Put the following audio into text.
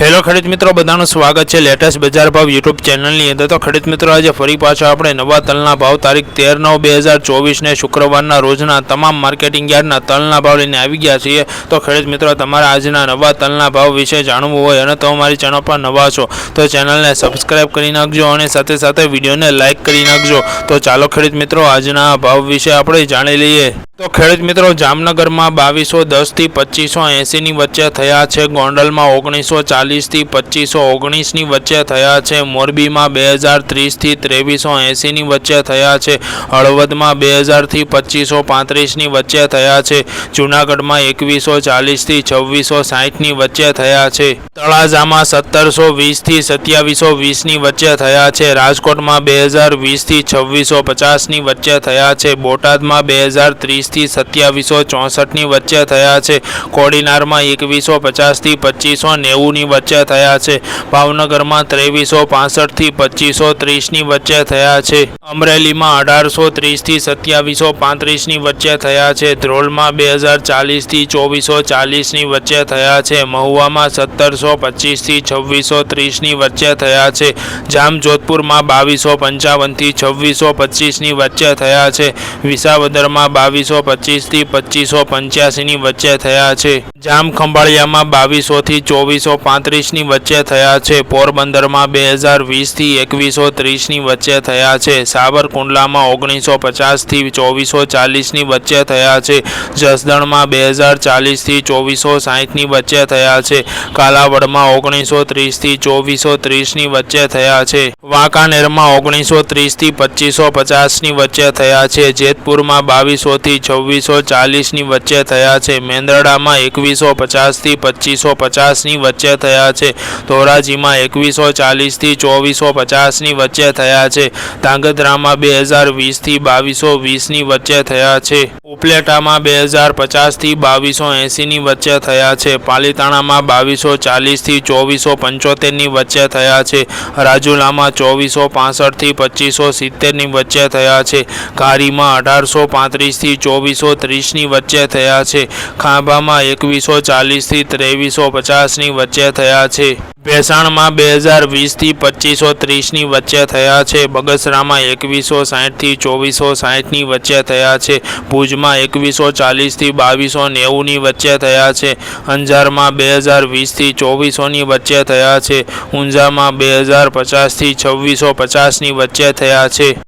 Hello ખેડૂત મિત્રો, બધાનું સ્વાગત છે લેટેસ્ટ બજાર ભાવ યુટ્યુબ ચેનલની અંદર. તો ખેડૂત મિત્રો, આજે ફરી પાછા આપણે નવા તલના ભાવ. તારીખ તેર નવ બે હજાર ચોવીસને શુક્રવારના રોજના તમામ માર્કેટિંગ યાર્ડના તલના ભાવ લઈને આવી ગયા છીએ. તો ખેડૂત મિત્રો, તમારે આજના નવા તલના ભાવ વિશે જાણવું હોય અને તો અમારી ચેનલ પર નવા છો, તો ચેનલને સબસ્ક્રાઇબ કરી નાખજો અને સાથે સાથે વિડીયોને લાઇક કરી નાખજો. તો ચાલો ખેડૂત મિત્રો, આજના ભાવ વિશે આપણે જાણી લઈએ. તો ખેડૂત મિત્રો, જામનગરમાં બાવીસો દસથી પચીસો એંસીની વચ્ચે થયા છે ગોંડલમાં ઓગણીસો ચાલીસથી પચીસો ઓગણીસની વચ્ચે થયા છે. મોરબીમાં બે હજાર ત્રીસથી ત્રેવીસો એંસીની વચ્ચે થયા છે. હળવદમાં બે હજારથી પચીસો પાંત્રીસની વચ્ચે થયા છે. જૂનાગઢમાં એકવીસો ચાલીસથી છવ્વીસો સાહીઠની વચ્ચે થયા છે. તળાજામાં સત્તરસો વીસથી સત્યાવીસો વીસની વચ્ચે થયા છે. રાજકોટમાં બે હજાર વીસથી છવ્વીસો પચાસની વચ્ચે થયા છે. બોટાદમાં બે હજાર ત્રીસથી સત્યાવીસો ચોસઠની વચ્ચે થયા છે. કોડીનારમાં એકવીસો પચાસથી પચીસો નેવુંની વચ્ચે થયા છે. ભાવનગરમાં ત્રેવીસો પાસઠથી પચીસો ત્રીસની વચ્ચે થયા છે. અમરેલીમાં અઢારસો ત્રીસથી સત્યાવીસો પાંત્રીસની વચ્ચે થયા છે. ધ્રોલમાં બે હજાર ચાલીસથી ચોવીસો ચાલીસની વચ્ચે થયા છે. મહુવામાં સત્તરસો પચીસથી છવ્વીસો ત્રીસની વચ્ચે થયા છે. જામજોધપુરમાં બાવીસો પંચાવનથી છવ્વીસો પચીસની વચ્ચે થયા છે. વિસાવદરમાં બાવીસો પચીસથી પચીસો પંચ્યાસીની વચ્ચે થયા છે. જામ ખંભાળિયામાં બાવીસોથી ચોવીસો પાંત્રીસની વચ્ચે થયા છે. પોરબંદરમાં બે હજાર વીસથી એકવીસો ત્રીસની વચ્ચે થયા છે. સાબરકુંડલામાં ઓગણીસો પચાસથી ચોવીસો ચાલીસની વચ્ચે થયા છે. જસદણમાં બે હજાર ચાલીસથી ચોવીસો સાહીઠની વચ્ચે થયા છે. કાલાવડમાં ઓગણીસો ત્રીસથી ચોવીસો ત્રીસની વચ્ચે થયા છે. વાંકાનેરમાં ઓગણીસો ત્રીસથી પચીસો પચાસની વચ્ચે થયા છે. જેતપુરમાં બાવીસોથી છવ્વીસો ચાલીસની વચ્ચે થયા છે. મેંદરડામાં એકવીસો પચાસથી પચીસો પચાસની વચ્ચે થયા છે. ધોરાજીમાં એકવીસો ચાલીસથી ચોવીસો પચાસની વચ્ચે થયા છે. ધાંગધ્રામાં બે હજાર વીસથી બાવીસો વીસની વચ્ચે થયા છે. ઉપલેટામાં બે હજાર પચાસથી બાવીસો એંસીની વચ્ચે થયા છે. પાલીતાણામાં બાવીસો ચાલીસથી ચોવીસો પંચોતેરની વચ્ચે થયા છે. રાજુલામાં ચોવીસો પાસઠથી પચીસો સિત્તેરની વચ્ચે થયા છે. ઘારીમાં અઢારસો પાંત્રીસથી ચોવીસો ત્રીસની વચ્ચે થયા છે. ખાંભામાં એકવીસો ચાલીસથી ત્રેવીસો પચાસની વચ્ચે થયા છે. ભેસાણમાં બે હજાર વીસથી પચીસો ત્રીસની વચ્ચે થયા છે. બગસરામાં એકવીસો સાહીઠથી ચોવીસો સાહીઠની વચ્ચે થયા છે. ભુજમાં એકવીસો ચાલીસથી બાવીસો નેવુંની વચ્ચે થયા છે. અંજારમાં બે હજાર વીસથી ચોવીસોની વચ્ચે થયા છે. ઊંઝામાં બે હજાર પચાસથી છવ્વીસો પચાસની વચ્ચે થયા છે.